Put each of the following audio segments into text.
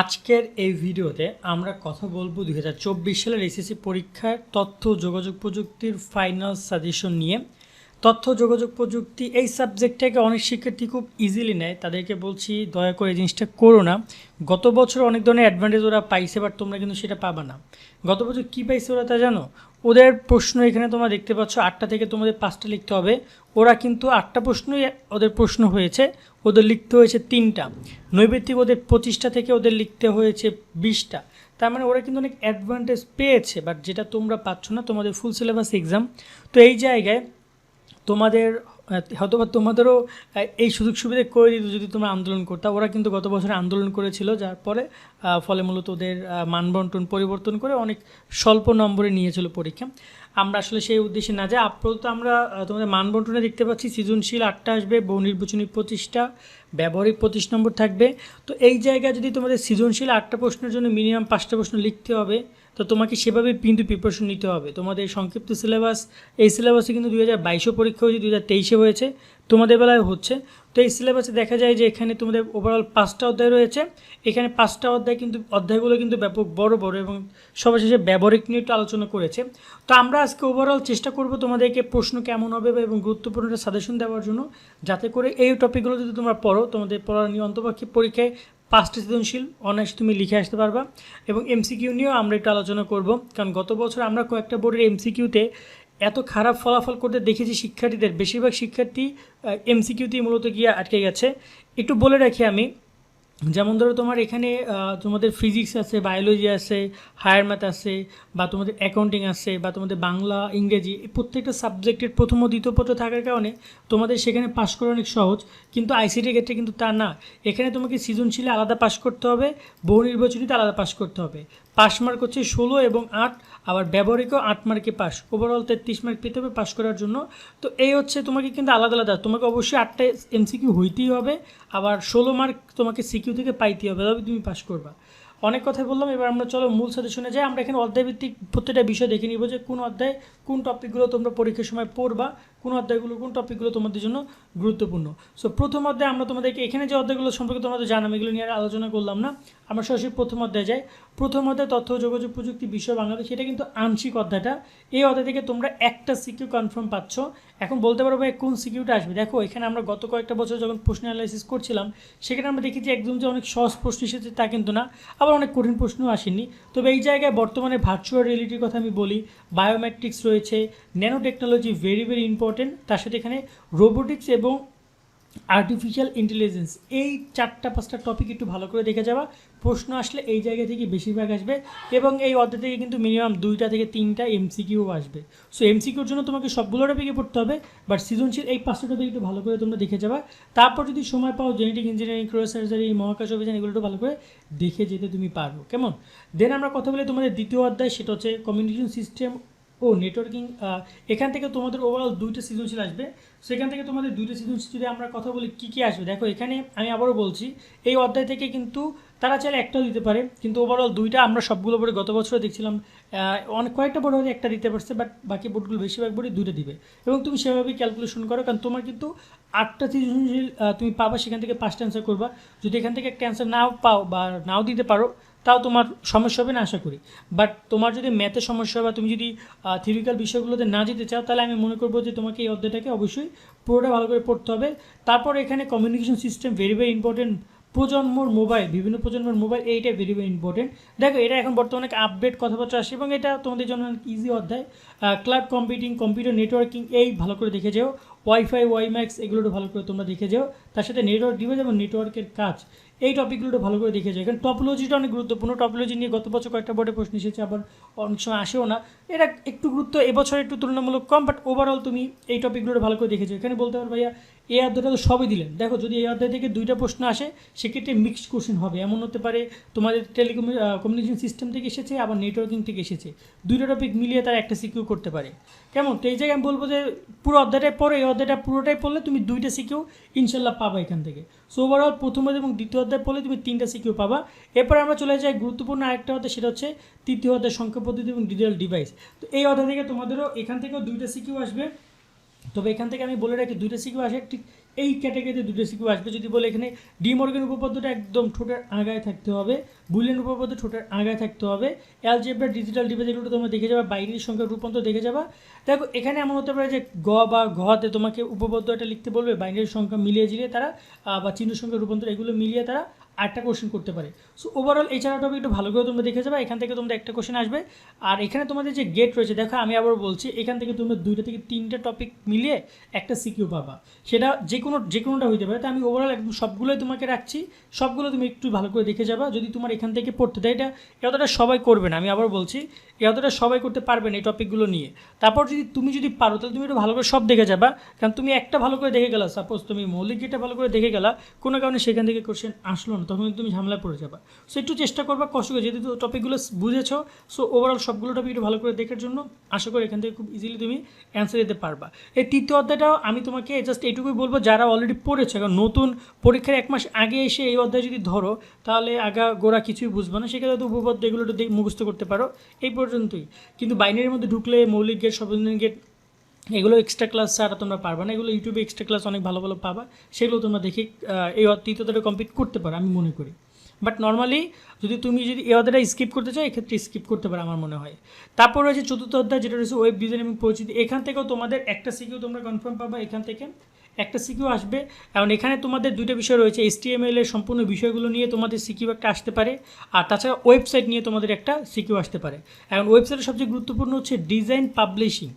আজকের এই ভিডিওতে আমরা কথা বলব দুই সালের এসএসসি পরীক্ষার তথ্য, যোগাযোগ প্রযুক্তির ফাইনাল সাজেশন নিয়ে। তথ্য, যোগাযোগ প্রযুক্তি এই সাবজেক্টটাকে অনেক শিক্ষার্থী খুব ইজিলি নেয়। তাদেরকে বলছি, দয়া করে এই জিনিসটা করো না। গত বছর অনেক ধরনের অ্যাডভান্টেজ ওরা পাইছে বাট তোমরা কিন্তু সেটা পাবা না। গত বছর কী পাইছে ওরা তা জানো? ওদের প্রশ্ন এখানে তোমরা দেখতে পাচ্ছ, আটটা থেকে তোমাদের পাঁচটা লিখতে হবে। ওরা কিন্তু আটটা প্রশ্নই ওদের প্রশ্ন হয়েছে, ওদের লিখতে হয়েছে তিনটা। নৈবেদিক ওদের পঁচিশটা থেকে ওদের লিখতে হয়েছে বিশটা। তার মানে ওরা কিন্তু অনেক অ্যাডভান্টেজ পেয়েছে বাট যেটা তোমরা পাচ্ছ না, তোমাদের ফুল সিলেবাস এক্সাম তো এই জায়গায় তোমাদের হয়তো বা তোমাদেরও এই সুযোগ সুবিধা করে দিত যদি তোমরা আন্দোলন করতে। ওরা কিন্তু গত বছরে আন্দোলন করেছিল, যার পরে ফলে মূলত ওদের মানবন্টন পরিবর্তন করে অনেক স্বল্প নম্বরে নিয়েছিল পরীক্ষা। আমরা আসলে সেই উদ্দেশ্যে না যাই আপাতত আমরা তোমাদের মানবন্টনে দেখতে পাচ্ছি, সৃজনশীল আটটা আসবে, বহু নির্বাচনী পঁচিশটা ব্যবহারিক পঁচিশ নম্বর থাকবে। তো এই জায়গায় যদি তোমাদের সৃজনশীল আটটা প্রশ্নের জন্য মিনিমাম পাঁচটা প্রশ্ন লিখতে হবে, তো তোমাকে সেভাবে কিন্তু প্রিপারেশন নিতে হবে। তোমাদের সংক্ষিপ্ত সিলেবাস এই সিলেবাসে কিন্তু দুই হাজার বাইশে পরীক্ষা হয়েছে, দুই হাজার তেইশে হয়েছে, তোমাদের বেলায় হচ্ছে। তো এই সিলেবাসে দেখা যায় যে এখানে তোমাদের ওভারঅল পাঁচটা অধ্যায় রয়েছে। এখানে পাঁচটা অধ্যায় কিন্তু, অধ্যায়গুলো কিন্তু ব্যাপক বড় বড় এবং সর্বশেষে ব্যবহারিক নিয়ে একটু আলোচনা করেছে। তো আমরা আজকে ওভারঅল চেষ্টা করব তোমাদেরকে প্রশ্ন কেমন হবে এবং গুরুত্বপূর্ণ একটা সাজেশন দেওয়ার জন্য, যাতে করে এই টপিকগুলো যদি তোমরা পড়ো তোমাদের পড়ার নিয়ে অন্তপক্ষে পরীক্ষায় পাঁচটি সৃজনশীল অনার্স তুমি লিখে আসতে পারবা। এবং এমসিকিউ নিয়েও আমরা একটু আলোচনা করব, কারণ গত বছর আমরা কয়েকটা বোর্ডের এমসিকিউতে এত খারাপ ফলাফল করতে দেখেছি শিক্ষার্থীদের। বেশিরভাগ শিক্ষার্থী এমসিকিউতেই মূলত গিয়ে আটকে গেছে। একটু বলে রাখি আমি যেমন ধরো তোমার এখানে তোমাদের ফিজিক্স আছে বায়োলজি আছে হায়ার ম্যাথ আছে, বা তোমাদের অ্যাকাউন্টিং আছে, বা তোমাদের বাংলা, ইংরেজি প্রত্যেকটা সাবজেক্টের প্রথম ও দ্বিতীয় পত্র থাকার কারণে তোমাদের সেখানে পাশ করা অনেক সহজ। কিন্তু আইসিটির ক্ষেত্রে কিন্তু তা না। এখানে তোমাকে সৃজনশীলে আলাদা পাশ করতে হবে, বহু নির্বাচনীতে আলাদা পাশ করতে হবে। পাস মার্ক হচ্ছে ষোলো এবং আট, আবার ব্যবহারিকও আট মার্কে পাস ওভারঅল তেত্রিশ মার্ক পেতে হবে পাস করার জন্য। তো এই হচ্ছে তোমাকে কিন্তু আলাদা আলাদা। তোমাকে অবশ্যই আটটা এমসিকিউ হইতেই হবে। আবার ষোলো মার্ক তোমাকে সিকিউ থেকে পাইতে হবে, তবে তুমি পাশ করবা। অনেক কথাই বললাম, এবার আমরা চলো মূল সাজেশনে যাই। আমরা এখানে অধ্যায়ভিত্তিক প্রত্যেকটা বিষয় দেখে নিব যে কোন অধ্যায় কোন টপিকগুলো তোমরা পরীক্ষার সময় পড়বা কোন অধ্যায়গুলো, কোন টপিকগুলো তোমাদের জন্য গুরুত্বপূর্ণ। সো প্রথম অধ্যায় আমরা তোমাদেরকে এখানে যে অধ্যায়গুলো সম্পর্কে তোমাদের জানাম এগুলো নিয়ে আলোচনা করলাম না। আমরা সরাসরি প্রথম অধ্যায় যাই। প্রথম অধ্যায়, তথ্য, যোগাযোগ, প্রযুক্তি, বিষয়, বাংলাদেশ এটা কিন্তু আংশিক অধ্যায়টা। এই অধ্যায় থেকে তোমরা একটা সিকিউ কনফার্ম পাচ্ছ। এখন বলতে পারো ভাই, কোন সিকিউটা আসবে? দেখো, এখানে আমরা গত কয়েকটা বছর যখন প্রশ্ন অ্যানালাইসিস করছিলাম, সেখানে আমরা দেখেছি একদম যে অনেক সহজ প্রশ্ন এসেছে, তা কিন্তু না। আবার অনেক কঠিন প্রশ্নও আসেনি। তবে এই জায়গায় বর্তমানে ভার্চুয়াল রিয়েলিটির কথা আমি বলি বায়োমেট্রিক্স রয়েছে nano technology very very important তার সাথে এখানে রোবোটিক্স এবং আর্টিফিশিয়াল ইন্টেলিজেন্স এই চারটা, পাঁচটা টপিক একটু ভালো করে দেখে যাওয়া প্রশ্ন আসলে এই জায়গা থেকে বেশিরভাগ আসবে এবং এই অধ্যায় থেকে কিন্তু মিনিমাম দুইটা থেকে তিনটা এমসিকিউ আসবে। সো এমসিকিউর জন্য তোমাকে সবগুলো টপিকে পড়তে হবে বাট সৃজনশীল এই পাঁচটা টপিক একটু ভালো করে তোমরা দেখে যাবা। তারপর যদি সময় পাও জেনেটিক ইঞ্জিনিয়ারিং ক্রোসার্জারি মহাকাশ অভিযান, এগুলো একটু ভালো করে দেখে যেতে তুমি পারব কেমন? দেন আমরা কথা বলি তোমাদের দ্বিতীয় অধ্যায়, সেটা হচ্ছে কমিউনিকেশন সিস্টেম ও নেটওয়ার্কিং এখান থেকে তোমাদের ওভারঅল দুইটা সৃজনশীল আসবে। সেখান থেকে তোমাদের দুইটা সৃজনশীল যদি আমরা কথা বলি, কী কী আসবে? দেখো, এখানে আমি আবারও বলছি, এই অধ্যায় থেকে কিন্তু তারা চাইলে একটাও দিতে পারে, কিন্তু ওভারঅল দুইটা আমরা সবগুলো বোর্ডে গত বছরও দেখছিলাম অনেক কয়েকটা বোর্ড হয়তো একটা দিতে পারছে বাট বাকি বোর্ডগুলো বেশিরভাগ বোর্ডে দুইটা দিবে। এবং তুমি সেভাবেই ক্যালকুলেশন করো, কারণ তোমার কিন্তু আটটা সৃজনশীল তুমি পাবা, সেখান থেকে পাঁচটা অ্যান্সার করবা। যদি এখান থেকে একটা অ্যান্সার নাও পাও বা নাও দিতে পারো তাও তোমার সমস্যা হবে না, আশা করি। বাট তোমার যদি ম্যাথে সমস্যা বা তুমি যদি থিওরিক্যাল বিষয়গুলোতে না যেতে চাও, তাহলে আমি মনে করব যে তোমাকে এই অধ্যায়টাকে অবশ্যই পুরোটা ভালো করে পড়তে হবে। তারপর এখানে communication system very very important প্রজন্মর mobile বিভিন্ন প্রজন্মের মোবাইল এইটা ভেরি ভেরি ইম্পর্টেন্ট দেখো, এটা এখন বর্তমানে আপডেট কথাবার্তা আসে এবং এটা তোমাদের জন্য ইজি অধ্যায়। ক্লাউড কম্পিউটিং কম্পিউটার নেটওয়ার্কিং এই ভালো করে দেখে যেও। ওয়াইফাই ওয়াইম্যাক্স এগুলো ভালো করে তোমরা দেখে যেও। তার সাথে নেটওয়ার্ক ডিভাইস এবং নেটওয়ার্কের কাজ। এই টপিকগুলো ভালো করে দেখে যাও। এখানে টপোলজিটা অনেক গুরুত্বপূর্ণ। টপোলজি নিয়ে গত বছর কয়েকটা বোর্ডে প্রশ্ন এসেছে, আবার অনেক সময় আসেও না। এটা একটু গুরুত্ব এবছর একটু তুলনামূলক কম বাট ওভারঅল তুমি এই টপিকগুলো ভালো করে দেখেছ এখানে বলতে পারো ভাইয়া এই অধ্যায়টা তো সবই দিলেন। দেখো, যদি এই অধ্যায় থেকে দুইটা প্রশ্ন আসে, সেক্ষেত্রে মিক্সড কোশ্চেন হবে। এমন হতে পারে তোমাদের টেলিকম কমিউনিকেশন সিস্টেম থেকে এসেছে, আবার নেটওয়ার্কিং থেকে এসেছে। দুইটা টপিক মিলিয়ে তারা একটা সিকিউর করতে পারে। কেমন? তো এই জায়গায় আমি বলব যে পুরো অধ্যায়টাই পড়ো, এই অধ্যায়টা পুরোটাই পড়লে তুমি দুইটা সিকিউ ইনশাল্লাহ পাবা এখান থেকে। সো ওভারঅল প্রথম এবং দ্বিতীয় অধ্যায় পড়লে তুমি তিনটা সিকিউ পাবা। এরপর আমরা চলে যাই গুরুত্বপূর্ণ আরেকটা অধ্যায়, সেটা হচ্ছে তৃতীয় অধ্যায়, সংখ্যা পদ্ধতি এবং ডিজিটাল ডিভাইস তো এই অধ্যায় থেকে তোমাদেরও এখান থেকেও দুইটা সিকিউ আসবে। তবে এখান থেকে আমি বলে রাখি, দুইটা সিকিউ আসে, ঠিক এই ক্যাটাগরিতে দুটো সিকিউ আসবে। যদি বলে এখানে ডিমর্গেন উপপাদ্যটা একদম ঠোঁটের আগায় থাকতে হবে, বুলিয়ান উপপাদ্য ঠোঁটের আগায় থাকতে হবে অ্যালজেব্রা ডিজিটাল ডিভাইস এগুলো তোমরা দেখে যাবে, বাইরের সংখ্যা রূপান্তর দেখে যাবা। দেখো, এখানে এমন হতে পারে যে গ বা ঘতে তোমাকে উপপাদ্য একটা লিখতে বলবে, বাইরের সংখ্যা মিলিয়ে জিলিয়ে তারা বা চিহ্ন সংখ্যা রূপান্তর এগুলো মিলিয়ে তারা আটটা কোশ্চেন করতে পারে। সো ওভারঅল এই টপিক একটু ভালো করে তোমরা দেখে যাবে, এখান থেকে তোমাদের একটা কোশ্চেন আসবে। আর এখানে তোমাদের যে গেট রয়েছে, দেখো আমি আবার বলছি, এখান থেকে তোমরা দুইটা থেকে তিনটা টপিক মিলিয়ে একটা সিকিউ পাবা। সেটা যে কোনো, যে কোনোটা হইতে পারে। তো আমি ওভারঅল একদম সবগুলোই তোমাকে রাখছি। সবগুলো তুমি একটু ভালো করে দেখে যাবা। যদি তোমার এখান থেকে পড়তে দেয়, এটা এতটা সবাই করবে না। আমি আবার বলছি এতটা সবাই করতে পারবে না এই টপিকগুলো নিয়ে। তারপর যদি তুমি যদি পারো, তাহলে তুমি একটু ভালো করে সব দেখে যাবা। কারণ তুমি একটা ভালো করে দেখে গেলা। সাপোজ তুমি মৌলিক যেটা ভালো করে দেখে গেলা। কোনো কারণে সেখান থেকে কোশ্চেন আসলো না। তখন কিন্তু তুমি ঝামেলায় পড়ে যাবা। সো একটু চেষ্টা করবা, কষ্ট করে। যেহেতু টপিকগুলো বুঝেছ সো ওভারঅল সবগুলো টপিক একটু ভালো করে দেখার জন্য আশা করি এখান থেকে খুব ইজিলি তুমি অ্যান্সার দিতে পারবা। এই তৃতীয় অধ্যায়টাও আমি তোমাকে জাস্ট এইটুকুই বলব, যারা অলরেডি পড়েছে কারণ নতুন পরীক্ষার এক মাস আগে এসে এই অধ্যায় যদি ধরো, তাহলে আগা গোড়া কিছুই বুঝবে না। সেক্ষেত্রে উপপাদ্য এগুলো মুখস্থ করতে পারো। এই পর্যন্তই। কিন্তু বাইনারির মধ্যে ঢুকলে মৌলিক গেট, সর্বজনীন গেট এগুলো এক্সট্রা ক্লাস ছাড়া তোমরা পারবে না, এগুলো ইউটিউবে এক্সট্রা ক্লাস অনেক ভালো ভালো পাবা, সেগুলো তোমরা দেখে এই তৃতীয়টা কমপ্লিট করতে পারো, আমি মনে করি। বাট নর্মালি যদি তুমি যদি এই অধ্যায়টা স্কিপ করতে চাও, এক্ষেত্রে স্কিপ করতে পারো আমার মনে হয়। তারপর রয়েছে চতুর্থ অধ্যায়, যেটা রয়েছে ওয়েব ডিজাইন এবং পরিচিতি এখান থেকেও তোমাদের একটা সিকিউ তোমরা কনফার্ম পাবা এখান থেকে। একটা সিকিউ আসবে এবং এখানে তোমাদের দুইটা বিষয় রয়েছে, HTML এর সম্পূর্ণ বিষয়গুলো নিয়ে তোমাদের সিকিউ একটা আসতে পারে, আর তাছাড়া ওয়েবসাইট নিয়ে তোমাদের একটা সিকিউ আসতে পারে। এখন ওয়েবসাইটের সবচেয়ে গুরুত্বপূর্ণ হচ্ছে ডিজাইন পাবলিশিং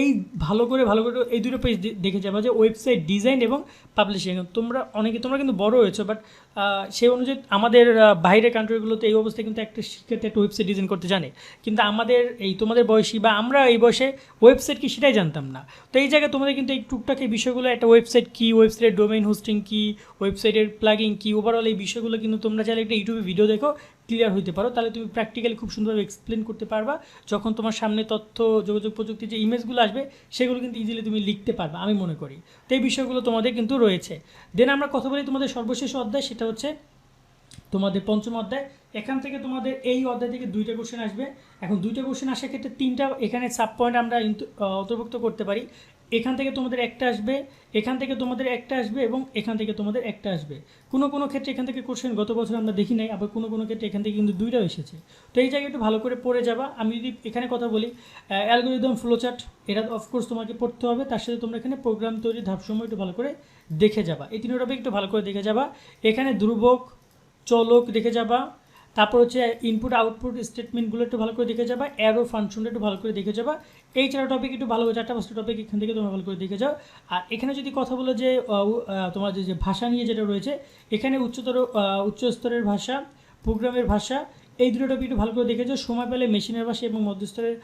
এই ভালো করে ভালো করে এই দুটো পেজ দেখে যাবে যে ওয়েবসাইট ডিজাইন এবং পাবলিশিং তোমরা অনেকে, তোমরা কিন্তু বড় হয়েছো বাট সেই অনুযায়ী আমাদের বাইরের কান্ট্রিগুলোতে এই অবস্থায় কিন্তু একটা শিক্ষার্থী একটা ওয়েবসাইট ডিজাইন করতে জানে। কিন্তু আমাদের এই তোমাদের বয়সী বা আমরা এই বয়সে ওয়েবসাইট কি সেটাই জানতাম না। তো এই জায়গায় তোমাদের কিন্তু এই টুকটাক এই বিষয়গুলো, একটা ওয়েবসাইট কী ওয়েবসাইটের ডোমেইন হোস্টিং কি ওয়েবসাইটের প্লাগিং কি ওভারঅল এই বিষয়গুলো কিন্তু তোমরা চাইলে একটা ইউটিউবে ভিডিও দেখো। ক্লিয়ার হতে পারো, তাহলে তুমি প্র্যাকটিক্যালি খুব সুন্দরভাবে এক্সপ্লেন করতে পারবা। যখন তোমার সামনে তথ্য, যোগাযোগ প্রযুক্তির যে ইমেজগুলো আসবে, সেগুলো কিন্তু ইজিলি তুমি লিখতে পারবা, আমি মনে করি। তো এই বিষয়গুলো তোমাদের কিন্তু রয়েছে। দেন আমরা কথা বলি তোমাদের সর্বশেষ অধ্যায়, সেটা হচ্ছে তোমাদের পঞ্চম অধ্যায়। এখান থেকে তোমাদের এই অধ্যায় থেকে দুইটা কোশ্চেন আসবে। এখন দুইটা কোশ্চেন আসার ক্ষেত্রে তিনটা, এখানে সাব পয়েন্ট আমরা অন্তর্ভুক্ত করতে পারি। এখান থেকে তোমাদের একটা আসবে, এখান থেকে তোমাদের একটা আসবে এবং এখান থেকে তোমাদের একটা আসবে। কোনো কোনো ক্ষেত্রে এখান থেকে কোশ্চেন গত বছর আমরা দেখি নাই, আবার কোনো কোনো ক্ষেত্রে এখান থেকে কিন্তু দুইটাও এসেছে। তো এই জায়গায় একটু ভালো করে পড়ে যাবা। আমি যদি এখানে কথা বলি অ্যালগোরিদম ফ্লোচার্ট এটা অফকোর্স তোমাকে পড়তে হবে। তার সাথে তোমরা এখানে প্রোগ্রাম তৈরির ধাপসমূহ একটু ভালো করে দেখে যাবা। এই তিনটা একটু ভালো করে দেখে যাবা। এখানে ধ্রুবক, চলক দেখে যাবা। তারপর হচ্ছে ইনপুট আউটপুট স্টেটমেন্টগুলো একটু ভালো করে দেখে যাবা। অ্যারো ফাংশনটা একটু ভালো করে দেখে যাবা। এই চারটা টপিক একটু ভালো চারটা পাঁচটা টপিক এখান থেকে তোমরা ভালো করে দেখে যাও। আর এখানে যদি কথা বলো যে তোমার যে ভাষা নিয়ে যেটা রয়েছে এখানে উচ্চতর আহ, উচ্চ স্তরের ভাষা প্রোগ্রামের ভাষা এই দুটো টপিক একটু ভালো করে দেখেছ সময় পেলে মেশিনের ভাষা এবং মধ্যস্তরের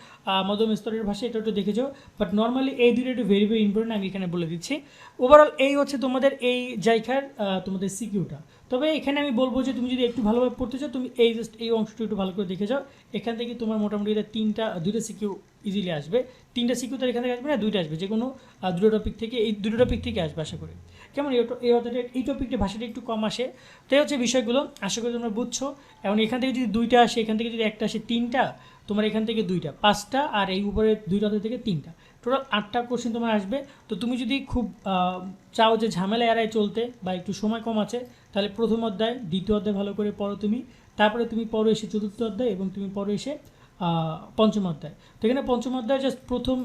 মধ্যম স্তরের ভাষা এটা একটু দেখেছ বাট নর্মালি এই দুটো একটু ভেরি ভেরি ইম্পর্টেন্ট আমি এখানে বলে দিচ্ছি। ওভারঅল এই হচ্ছে তোমাদের এই জায়গার তোমাদের সিকিউটা তবে এখানে আমি বলব যে তুমি যদি একটু ভালোভাবে পড়তে চাও, তুমি এই জাস্ট এই অংশটা একটু ভালো করে দেখে যাও। এখান থেকে তোমার মোটামুটি এটা তিনটা, দুইটা সিকিউ ইজিলি আসবে। তিনটা সিকিউ তো এখান থেকে আসবে না, দুইটা আসবে। যে কোনো দুটো টপিক থেকে, এই দুটো টপিক থেকে আসবে আশা করি। কেমন? এই অধ্যায়টা এই টপিকটা ভাষাটা একটু কম আসে। তাই হচ্ছে বিষয়গুলো। আশা করি তোমরা বুঝছ। এবং এখান থেকে যদি দুইটা আসে, এখান থেকে যদি একটা আসে, তিনটা তোমার এখান থেকে দুইটা, পাঁচটা আর এই উপরে দুইটা অধ্যায় থেকে তিনটা। টোটাল আটটা কোশ্চেন তোমার আসবে। তো তুমি যদি খুব চাও যে ঝামেলা এড়ায় চলতে বা একটু সময় কম আছে, তাহলে প্রথম অধ্যায়, দ্বিতীয় অধ্যায় ভালো করে পড়ো তুমি। তারপরে তুমি পরে এসে চতুর্থ অধ্যায় এবং তুমি পরে এসে পঞ্চম অধ্যায়। তো এখানে পঞ্চম অধ্যায় জাস্ট প্রথম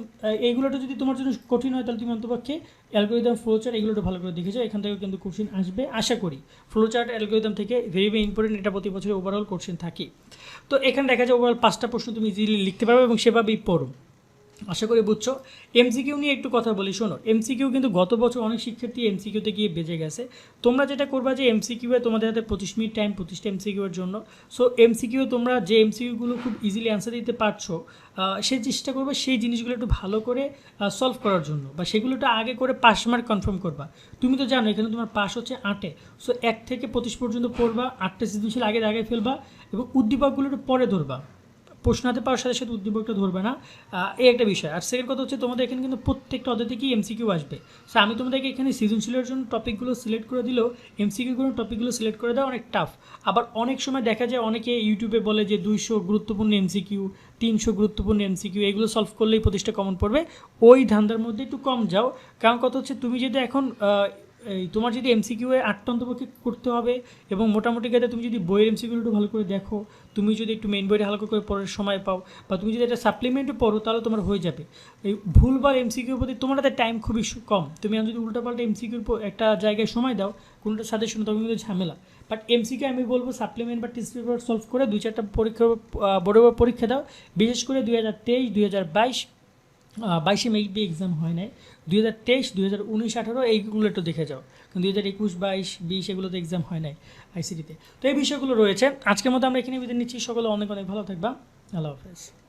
এইগুলোটা যদি তোমার জন্য কঠিন হয় তাহলে তুমি অন্তপক্ষে অ্যালগোরিদম ফ্লোচার্ট এগুলোটা ভালো করে দেখেছ এখান থেকে কিন্তু কোশ্চেন আসবে, আশা করি। ফ্লোচার্ট অ্যালগোরিদম থেকে ভেরি ভেরি ইম্পর্টেন্ট এটা প্রতি বছর ওভারঅল কোশ্চেন থাকে। তো এখানে দেখা যায় ওভারঅল পাঁচটা প্রশ্ন তুমি ইজিলি লিখতে পারবে এবং সেভাবেই পড়ো। আশা করি বুঝছ। এমসিকিউ নিয়ে একটু কথা বলি, শোনো। এমসিকিউ কিন্তু গত বছর অনেক শিক্ষার্থী এমসিকিউতে গিয়ে বেজে গেছে। তোমরা যেটা করবা যে এমসিকিউ এ তোমাদের হাতে পঁচিশ মিনিট টাইম পঁচিশটা এমসিকিউ এর জন্য। সো এমসিকিউ তোমরা যে এমসিকিউগুলো খুব ইজিলি অ্যান্সার দিতে পারছ সেই চেষ্টা করবে সেই জিনিসগুলো একটু ভালো করে সলভ করার জন্য বা সেগুলোটা আগে করে পাস মার্ক কনফার্ম করবা। তুমি তো জানো, এখানে তোমার পাস হচ্ছে আটে। সো এক থেকে পঁচিশ পর্যন্ত পড়বা, আটটা সৃজনশীল আগে আগে ফেলবা এবং উদ্দীপকগুলো একটু পরে ধরবা। প্রশ্ন হাতে পাওয়ার সাথে সাথে উদ্দীপকটা ধরবে না। এই একটা বিষয়। আর সেকেন্ড কথা হচ্ছে তোমাদের এখানে কিন্তু প্রত্যেকটা অধ্যায় থেকেই এমসিকিউ আসবে। সো আমি তোমাদেরকে এখানে সৃজনশীলের জন্য টপিকগুলো সিলেক্ট করে দিলেও এমসিকিউগুলো টপিকগুলো সিলেক্ট করে দেওয়া অনেক টাফ আবার অনেক সময় দেখা যায় অনেকে ইউটিউবে বলে যে দুইশো গুরুত্বপূর্ণ এমসিকিউ তিনশো গুরুত্বপূর্ণ এমসিকিউ এগুলো সলভ করলেই প্রতিষ্ঠা কমন পড়বে। ওই ধান্দার মধ্যে একটু কম যাও। কারণ কথা হচ্ছে তুমি যদি এখন এই, তোমার যদি এমসিকিউ এ আটটা করতে হবে এবং মোটামুটি ক্ষেত্রে তুমি যদি বইয়ের এমসিকিউ একটু ভালো করে দেখো, তুমি যদি একটু মেন বইটা হালকা করে পড়ার সময় পাও বা তুমি যদি একটা সাপ্লিমেন্টও পড়ো, তাহলে তোমার হয়ে যাবে। এই ভুলবার এমসিকিউর প্রতি তোমার হাতে টাইম খুবই কম। তুমি যদি উল্টাপাল্টা এমসিকিউর একটা জায়গায় সময় দাও, কোনোটা সাজেশন তখন কিন্তু ঝামেলা। বাট এমসিকিউ আমি বলব সাপ্লিমেন্ট বা টেস্ট পেপার সলভ করে দুই চারটা পরীক্ষা বড় বড় পরীক্ষা দাও। বিশেষ করে দুই হাজার তেইশ, দুই হাজার বাইশ বাইশে মেবি এক্সাম হয় নাই। দুই হাজার তেইশ, দুই হাজার উনিশ, আঠারো এইগুলো একটু দেখে যাও। কিন্তু দুই হাজার একুশ, বাইশ, বিশ, এগুলোতে এক্সাম হয় নাই আইসিটিতে তো। এই বিষয়গুলো রয়েছে। আজকের মতো আমরা এখানে বিদায় নিচ্ছি। সকলে অনেক অনেক ভালো থাকবা। আল্লাহ হাফেজ।